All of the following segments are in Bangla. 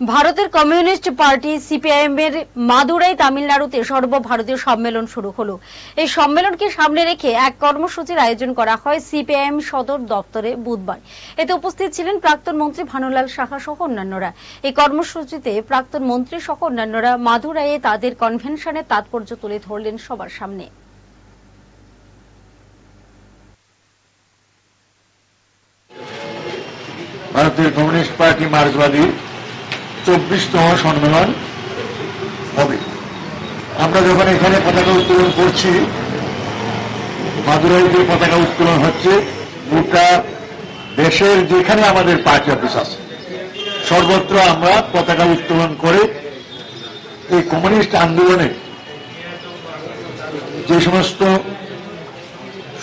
ভারতের কমিউনিস্ট পার্টি সিপিআইএম এর মাদুরাই তামিলনাড়ুতে সর্বভারতীয় সম্মেলন শুরু হলো। এই সম্মেলনকে সামনে রেখে এক কর্মসূচির আয়োজন করা হয় সিপিআইএম সদর দপ্তরে বুধবার। এতে উপস্থিত ছিলেন প্রাক্তন মন্ত্রী ভানুলাল সাহা সহ অন্যান্যরা। এই কর্মসূচিতে প্রাক্তন মন্ত্রী সহ অন্যান্যরা মাদুরাইয়ে তাদের কনভেনশনের তাৎপর্য তুলে ধরলেন সবার সামনে। ভারতের কমিউনিস্ট পার্টি মার্ক্সবাদী চব্বিশতম সম্মেলন হবে। আমরা যখন এখানে পতাকা উত্তোলন করছি, মাদুরাইতে পতাকা উত্তোলন হচ্ছে গোটা দেশের যেখানে আমাদের পার্টি অফিস আছে। সর্বত্র আমরা পতাকা উত্তোলন করে এই কমিউনিস্ট আন্দোলনে যে সমস্ত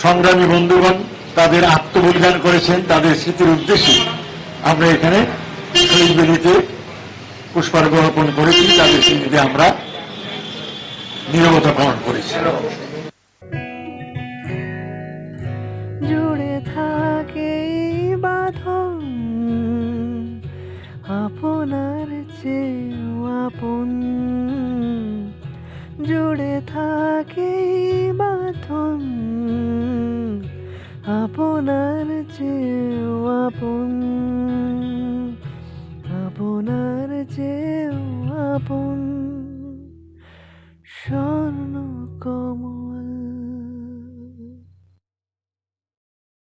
সংগ্রামী বন্ধুগণ তাদের আত্মবলিদান করেছেন, তাদের স্মৃতির উদ্দেশ্যে আমরা এখানে শহীদ বেদিতে পুষ্পার্ঘ অর্পণ করেছি তাদের স্মৃতিতে আমরা নিরবতা পালন করেছি। জুড়ে থাকে বাঁধন আপনার চেয়েও আপন। জুড়ে থাকে বাঁধন আপনার চেয়েও আপন। চেয়েও আপন কমল